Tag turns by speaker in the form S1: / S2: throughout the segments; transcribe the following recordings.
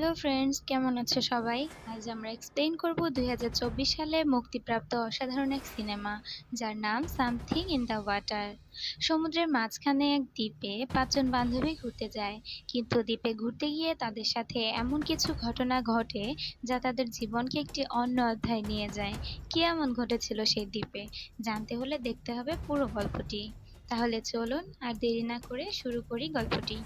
S1: Hello friends কেমন আছে সবাই? আজ আমরা এক্সপ্লেইন করব দু হাজার চব্বিশ সালে মুক্তিপ্রাপ্ত অসাধারণ এক সিনেমা, যার নাম সামথিং ইন দ্য ওয়াটার সমুদ্রের মাঝখানে এক দ্বীপে পাঁচজন বান্ধবী ঘুরতে যায়, কিন্তু দ্বীপে ঘুরতে গিয়ে তাদের সাথে এমন কিছু ঘটনা ঘটে যা তাদের জীবনকে একটি অন্য অধ্যায় নিয়ে যায়। কি এমন ঘটেছিল সেই দ্বীপে? জানতে হলে দেখতে হবে পুরো গল্পটি। তাহলে চলুন আর দেরি না করে শুরু করি গল্পটি।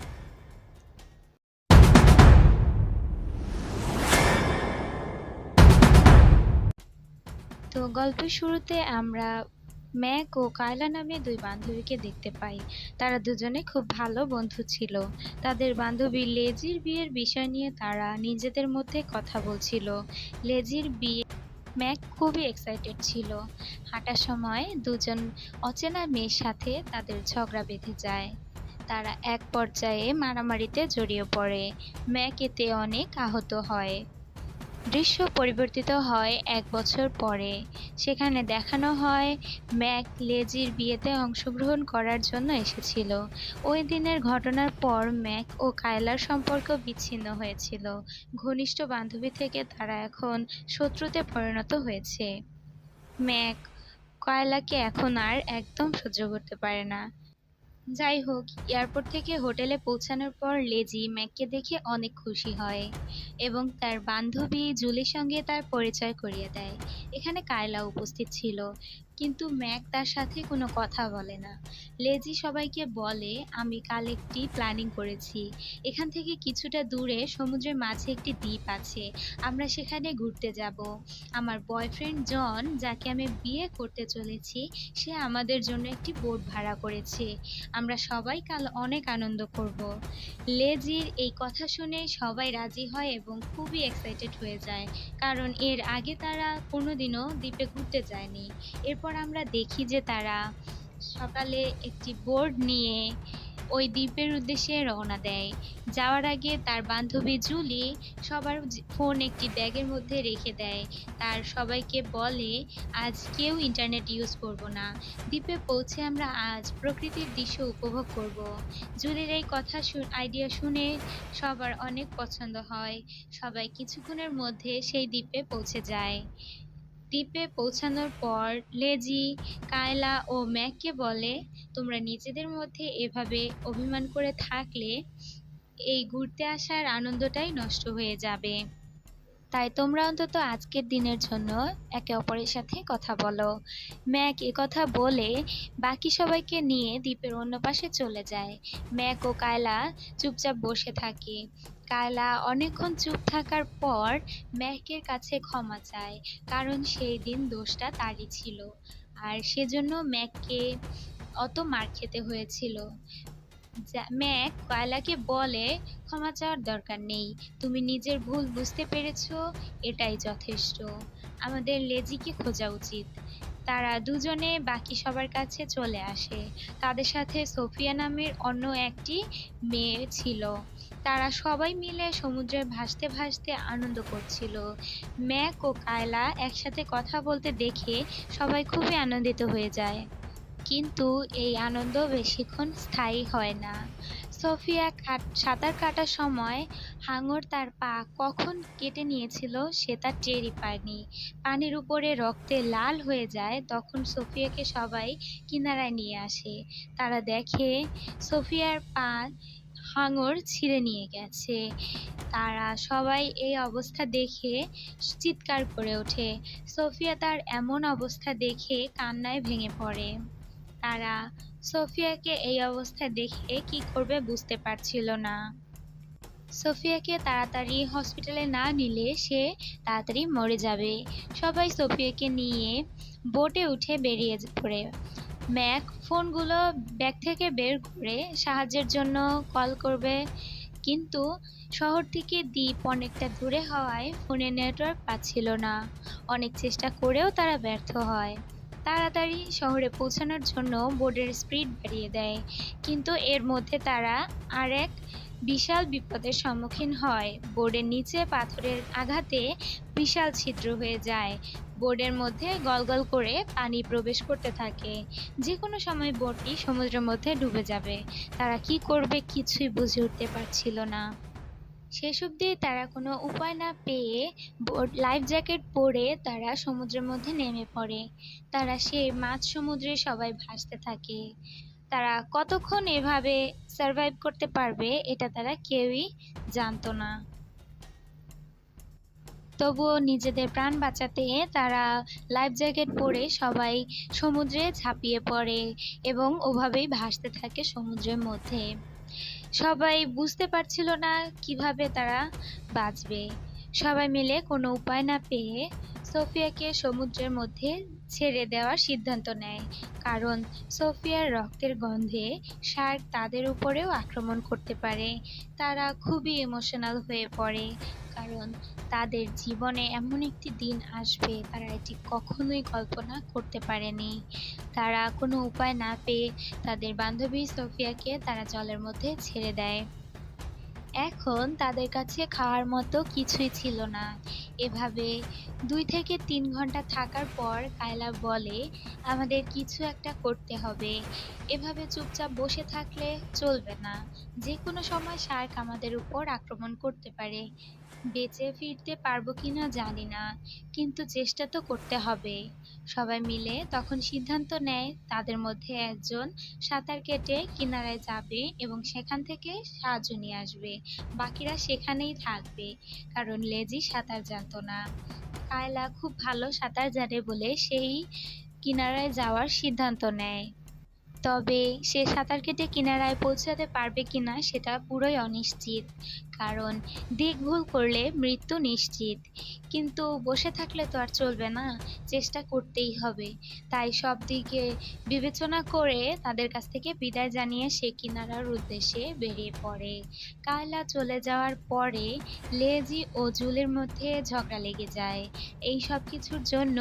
S1: তো গল্পের শুরুতে আমরা ম্যাক ও কায়লা নামে দুই বান্ধবীকে দেখতে পাই। তারা দুজনে খুব ভালো বন্ধু ছিল। তাদের বান্ধবী লেজির বিয়ের বিষয় নিয়ে তারা নিজেদের মধ্যে কথা বলছিল। লেজির বিয়ে, ম্যাক খুবই এক্সাইটেড ছিল। হাঁটার সময় দুজন অচেনা মেয়ের সাথে তাদের ঝগড়া বেঁধে যায়। তারা এক পর্যায়ে মারামারিতে জড়িয়ে পড়ে। ম্যাক এতে অনেক আহত হয়। দৃশ্য পরিবর্তিত হয় এক বছর পরে। সেখানে দেখানো হয় ম্যাক লেজির বিয়েতে অংশগ্রহণ করার জন্য এসেছিল। ওই দিনের ঘটনার পর ম্যাক ও কায়লার সম্পর্ক বিচ্ছিন্ন হয়েছিল। ঘনিষ্ঠ বান্ধবী থেকে তারা এখন শত্রুতে পরিণত হয়েছে। ম্যাক, কয়লাকে এখন আর একদম সহ্য করতে পারে না। যাই হোক এয়ারপোর্ট থেকে হোটেলে পৌঁছানোর পর লেজি ম্যাককে দেখে অনেক খুশি হয় এবং তার বান্ধবী জুলির সঙ্গে তার পরিচয় করিয়ে দেয়। এখানে কায়লা উপস্থিত ছিল। কিন্তু ম্যাক তার সাথে কোনো কথা বলে না। লেজি সবাইকে বলে, আমি কাল একটি প্ল্যানিং করেছি। এখান থেকে কিছুটা দূরে সমুদ্রের মাঝে একটি দ্বীপ আছে। আমরা সেখানে ঘুরতে যাব। আমার বয়ফ্রেন্ড জন, যাকে আমি বিয়ে করতে চলেছি, সে আমাদের জন্য একটি বোট ভাড়া করেছে। আমরা সবাই কাল অনেক আনন্দ করব। লেজির এই কথা শুনে সবাই রাজি হয় এবং খুবই এক্সাইটেড হয়ে যায়, কারণ এর আগে তারা কোনোদিনও দ্বীপে ঘুরতে যায়নি। এরপর আমরা দেখি যে তারা সকালে একটি বোর্ড নিয়ে ওই দ্বীপের উদ্দেশ্যে রওনা দেয়। যাওয়ার আগে তার বান্ধবী জুলি সবার ফোন একটি ব্যাগের মধ্যে রেখে দেয়। তার সবাইকে বলে, আজ কেউ ইন্টারনেট ইউজ করব না। দ্বীপে পৌঁছে আমরা আজ প্রকৃতির দৃশ্য উপভোগ করব। জুলির এই কথা আইডিয়া শুনে সবার অনেক পছন্দ হয়। সবাই কিছুক্ষণের মধ্যে সেই দ্বীপে পৌঁছে যায়। দ্বীপে পৌঁছানোর পর লেজি, কায়লা ও ম্যাককে বলে, তোমরা নিজেদের মধ্যে এভাবে অভিমান করে থাকলে এই ঘুরতে আসার আনন্দটাই নষ্ট হয়ে যাবে। তাই তোমরা অন্তত আজকের দিনের জন্য একে অপরের সাথে কথা বলো। ম্যাক কথা বলে বাকি সবাইকে নিয়ে দ্বীপের অন্য পাশে চলে যায়। ম্যাক ও কায়লা চুপচাপ বসে থাকে। কায়লা অনেকক্ষণ চুপ থাকার পর ম্যাকের কাছে ক্ষমা চায়, কারণ সেই দিন দোষটা তারই ছিল। আর সেজন্য ম্যাককে অত মার খেতে হয়েছিল। ম্যাক কয়লাকে বলে, ক্ষমা চাওয়ার দরকার নেই। তুমি নিজের ভুল বুঝতে পেরেছ, এটাই যথেষ্ট। আমাদের লেজিকে খোঁজা উচিত। তারা দুজনে বাকি সবার কাছে চলে আসে। তাদের সাথে সোফিয়া নামের অন্য একটি মেয়ে ছিল। তারা সবাই মিলে সমুদ্রে ভাসতে ভাসতে আনন্দ করছিল। ম্যাক ও কায়লা একসাথে কথা বলতে দেখে সবাই খুবই আনন্দিত হয়ে যায়। কিন্তু এই আনন্দ বেশিক্ষণ স্থায়ী হয় না। সোফিয়া সাঁতার কাটার সময় হাঙর তার পা কখন কেটে নিয়েছিল সে তার টেরই পায়নি। পানির উপরে রক্তে লাল হয়ে যায়, তখন সোফিয়াকে সবাই কিনারায় নিয়ে আসে। তারা দেখে সোফিয়ার পা হাঙর ছিঁড়ে নিয়ে গেছে। তারা সবাই এই অবস্থা দেখে চিৎকার করে ওঠে। সোফিয়া তার এমন অবস্থা দেখে কান্নায় ভেঙে পড়ে। তারা। সোফিয়াকে এই অবস্থায় দেখে কি করবে বুঝতে পারছিল না। সোফিয়াকে তাড়াতাড়ি হসপিটালে না নিলে সে তাড়াতাড়ি মরে যাবে। সবাই সোফিয়াকে নিয়ে বোটে উঠে বেরিয়ে পড়ে। ম্যাক ফোনগুলো ব্যাগ থেকে বের করে সাহায্যের জন্য কল করবে। কিন্তু শহর থেকে দ্বীপ অনেকটা দূরে হওয়ায় ফোনে নেটওয়ার্ক পাচ্ছিল না। অনেক চেষ্টা করেও তারা ব্যর্থ হয়। তাড়াতাড়ি শহরে পৌঁছানোর জন্য বোর্ডের স্পিড বাড়িয়ে দেয়। কিন্তু এর মধ্যে তারা আর এক বিশাল বিপদের সম্মুখীন হয়। বোর্ডের নিচে পাথরের আঘাতে বিশাল ছিদ্র হয়ে যায়। বোর্ডের মধ্যে গলগল করে পানি প্রবেশ করতে থাকে। যে কোনো সময় বোটটি সমুদ্রের মধ্যে ডুবে যাবে। তারা কি করবে কিছুই বুঝে উঠতে পারছিল না। শেষ অবধি তারা কোনো উপায় না পেয়ে লাইফ জ্যাকেট পরে তারা সমুদ্রের মধ্যে নেমে পড়ে। তারা সেই মাঝ সমুদ্রে সবাই ভাসতে থাকে। তারা কতক্ষণ এভাবে সার্ভাইভ করতে পারবে এটা তারা কেউই জানতো না। তবুও নিজেদের প্রাণ বাঁচাতে তারা লাইফ জ্যাকেট পরে সবাই সমুদ্রে ঝাঁপিয়ে পড়ে এবং ওভাবেই ভাসতে থাকে সমুদ্রের মধ্যে। সবাই বুঝতে পারছিল না কীভাবে তারা বাঁচবে। সবাই মিলে কোনো উপায় না পেয়ে সোফিয়াকে সমুদ্রের মধ্যে ছেড়ে দেওয়ার সিদ্ধান্ত নেয়। কারণ সোফিয়ার রক্তের গন্ধে শার্ক তাদের উপরেও আক্রমণ করতে পারে। তারা খুবই ইমোশনাল হয়ে পড়ে। কারণ তাদের জীবনে এমন একটি দিন আসবে তারা এটি কখনোই কল্পনা করতে পারেনি। তারা কোনো উপায় না পেয়ে তাদের বান্ধবী সোফিয়াকে তারা জলের মধ্যে ছেড়ে দেয়। এখন তাদের কাছে খাওয়ার মতো কিছুই ছিল না। এভাবে দুই থেকে তিন ঘণ্টা থাকার পর কায়লা বলে, আমাদের কিছু একটা করতে হবে। এভাবে চুপচাপ বসে থাকলে চলবে না। যে কোনো সময় শার্ক আমাদের উপর আক্রমণ করতে পারে। বেঁচে ফিরতে পারব কিনা জানি না, কিন্তু চেষ্টা তো করতে হবে। সবাই মিলে তখন সিদ্ধান্ত নেয়, তাদের মধ্যে একজন সাঁতার কেটে কিনারায় যাবে এবং সেখান থেকে সাহায্য নিয়ে আসবে। বাকিরা সেখানেই থাকবে, কারণ লেজি সাঁতার জানতো না। কায়লা খুব ভালো সাঁতার জানে বলে সেই কিনারায় যাওয়ার সিদ্ধান্ত নেয়। তবে সে সাঁতার কেটে কিনারায় পৌঁছাতে পারবে কিনা সেটা পুরোই অনিশ্চিত। কারণ দিক ভুল করলে মৃত্যু নিশ্চিত। কিন্তু বসে থাকলে তো আর চলবে না, চেষ্টা করতেই হবে। তাই সব দিকে বিবেচনা করে তাদের কাছ থেকে বিদায় জানিয়ে সে কিনারার উদ্দেশ্যে বেরিয়ে পড়ে। কায়লা চলে যাওয়ার পরে লেজি ও জুলির মধ্যে ঝগড়া লেগে যায়। এই সব কিছুর জন্য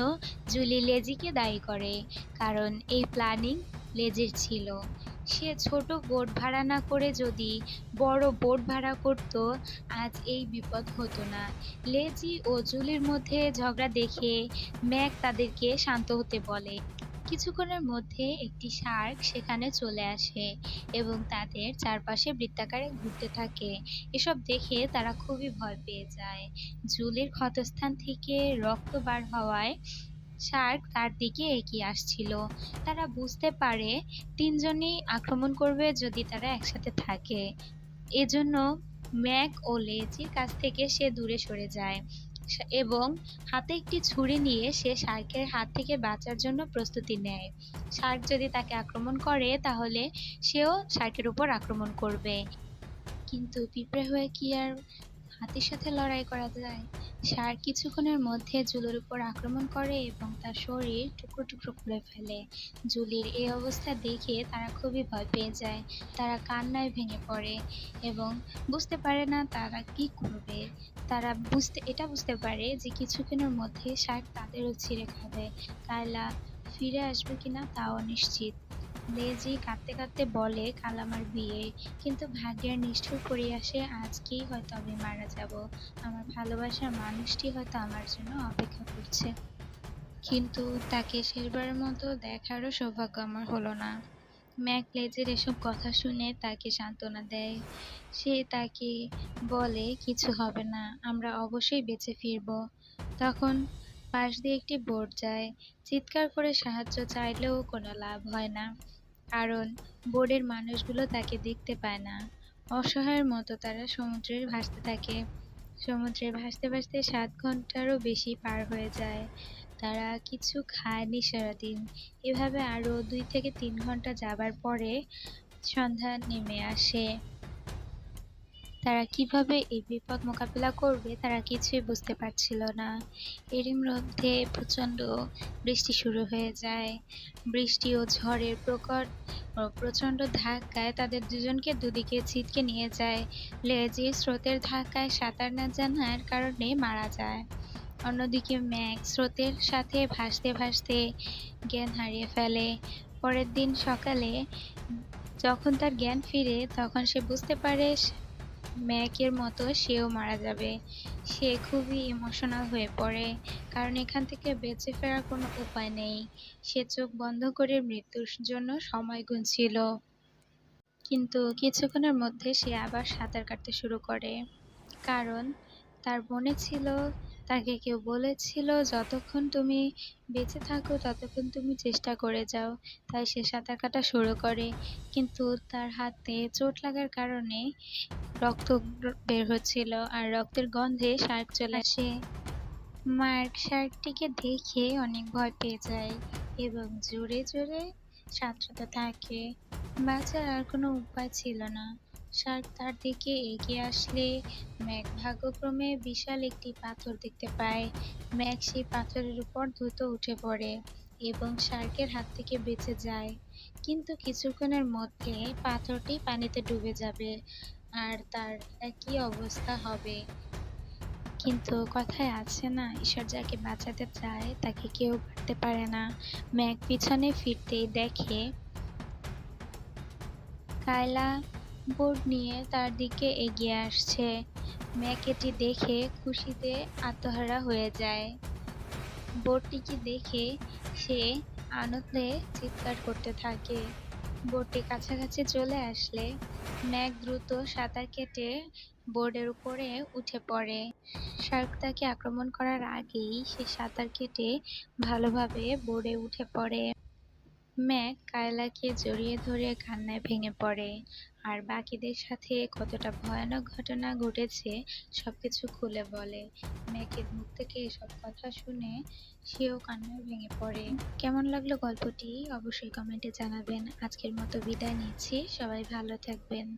S1: জুলি লেজিকে দায়ী করে। কারণ এই প্ল্যানিং লেজের ছিল। সে ছোট বোট ভাড়া না করে যদি বড় বোট ভাড়া করত, আজ এই বিপদ হতো না। লেজি ও জুলির মধ্যে ঝগড়া দেখে ম্যাক তাদেরকে শান্ত হতে বলে। কিছুক্ষণের মধ্যে একটি শার্ক সেখানে চলে আসে এবং তাদের চারপাশে বৃত্তাকারে ঘুরতে থাকে। এসব দেখে তারা খুবই ভয় পেয়ে যায়। জুলির ক্ষতস্থান থেকে রক্ত বার হওয়ায় শার্ক তার দিকে এগিয়ে আসছিল। তারা বুঝতে পারে তিনজনই আক্রমণ করবে যদি তারা একসাথে থাকে। এজন্য ম্যাক ও লেজির কাছ থেকে সে দূরে সরে যায় এবং হাতে একটি ছুরি নিয়ে সে শার্কের হাত থেকে বাঁচার জন্য প্রস্তুতি নেয়। শার্ক যদি তাকে আক্রমণ করে, তাহলে সেও শার্কের উপর আক্রমণ করবে। কিন্তু পিঁপড়ে হয়ে কি আর হাতির সাথে লড়াই করা যায়। ষাঁড় কিছুক্ষণের মধ্যে জুলির উপর আক্রমণ করে এবং তার শরীর টুকরো টুকরো করে ফেলে। জুলির এই অবস্থা দেখে তারা খুবই ভয় পেয়ে যায়। তারা কান্নায় ভেঙে পড়ে এবং বুঝতে পারে না তারা কি করবে। তারা বুঝতে, এটা বুঝতে পারে যে কিছুক্ষণের মধ্যে শার্ক তাদেরও ছিঁড়ে খাবে। কায়লা ফিরে আসবে কিনা তাও অনিশ্চিত লেজি কাঁদতে কাঁদতে বলে, কাল আমার বিয়ে। কিন্তু ভাগ্যের নিষ্ঠুর পরিহাসে আজকেই হয়তো আমি মারা যাব। আমার ভালোবাসার মানুষটি হয়তো আমার জন্য অপেক্ষা করছে। কিন্তু তাকে শেষবারের মতো দেখারও সৌভাগ্য আমার হলো না। ম্যাক লেজের এসব কথা শুনে তাকে সান্ত্বনা দেয়। সে তাকে বলে, কিছু হবে না, আমরা অবশ্যই বেঁচে ফিরব। তখন পাশ দিয়ে একটি বোট যায়। চিৎকার করে সাহায্য চাইলেও কোনো লাভ হয় না। কারণ বোর্ডের মানুষগুলো তাকে দেখতে পায় না। অসহায়ের মতো তারা সমুদ্রে ভাসতে থাকে। সমুদ্রে ভাসতে ভাসতে সাত ঘন্টারও বেশি পার হয়ে যায়। তারা কিছু খায়নি সারাদিন এভাবে আরও দুই থেকে তিন ঘণ্টা যাবার পরে সন্ধ্যা নেমে আসে। তারা কীভাবে এই বিপদ মোকাবিলা করবে তারা কিছুই বুঝতে পারছিল না। এরই মধ্যে প্রচণ্ড বৃষ্টি শুরু হয়ে যায়। বৃষ্টি ও ঝড়ের প্রকট প্রচণ্ড ধাক্কায় তাদের দুজনকে দুদিকে ছিটকে নিয়ে যায়। লেজি স্রোতের ধাক্কায় সাঁতার না জানার কারণে মারা যায়। অন্যদিকে ম্যাক স্রোতের সাথে ভাসতে ভাসতে জ্ঞান হারিয়ে ফেলে। পরের দিন সকালে যখন তার জ্ঞান ফিরে তখন সে বুঝতে পারে ম্যাকের মতো সেও মারা যাবে। সে খুবই ইমোশনাল হয়ে পড়ে, কারণ এখান থেকে বেঁচে ফেরার কোনো উপায় নেই। সে চোখ বন্ধ করে মৃত্যুর জন্য সময় গুনছিল। কিন্তু কিছুক্ষণের মধ্যে সে আবার সাঁতার কাটতে শুরু করে, কারণ তার মনে ছিল তাকে কেউ বলেছিল, যতক্ষণ তুমি বেঁচে থাকো, ততক্ষণ তুমি চেষ্টা করে যাও। তাই সে সাঁতার কাটা শুরু করে। কিন্তু তার হাতে চোট লাগার কারণে রক্ত বের হচ্ছিল আর রক্তের গন্ধে শার্ক চলে আসে। মার্ক শার্কটিকে দেখে অনেক ভয় পেয়ে যায় এবং জোরে জোরে সাঁতরাতে থাকে। বাঁচার আর কোনো উপায় ছিল না। শার্ক তার দিকে এগিয়ে আসলে ম্যাক ভাগ্যক্রমে বিশাল একটি পাথর দেখতে পায়। ম্যাক সেই পাথরের উপর দ্রুত উঠে পড়ে এবং শার্কের হাত থেকে বেঁচে যায়। কিন্তু কিছুক্ষণের মধ্যে পাথরটি পানিতে ডুবে যাবে আর তার একই অবস্থা হবে। কিন্তু কথায় আছে না, ঈশ্বর যাকে বাঁচাতে চায় তাকে কেউ পারতে পারে না। ম্যাক পিছনে ফিরতেই দেখে কায়লা বোর্ড নিয়ে তার দিকে এগিয়ে আসছে। ম্যাক এটি দেখে খুশিতে আত্মহারা হয়ে যায়। বোর্ডটিকে দেখে সে আনন্দে চিৎকার করতে থাকে। বোর্ডটি কাছাকাছি চলে আসলে ম্যাক দ্রুত সাঁতার কেটে বোর্ডের উপরে উঠে পড়ে। শার্ক তাকে আক্রমণ করার আগেই সে সাঁতার কেটে ভালোভাবে বোর্ডে উঠে পড়ে। ম্যাক কায়লাকে জড়িয়ে ধরে কান্নায় ভেঙে পড়ে। আর বাকিদের সাথে কতটা ভয়ানক ঘটনা ঘটেছে, সবকিছু খুলে বলে। ম্যাকের মুখ থেকে এসব কথা শুনে সেও কান্নায় ভেঙে পড়ে। কেমন লাগল গল্পটি? অবশ্যই কমেন্টে জানাবেন। আজকের মতো বিদায় নিচ্ছি। সবাই ভালো থাকবেন।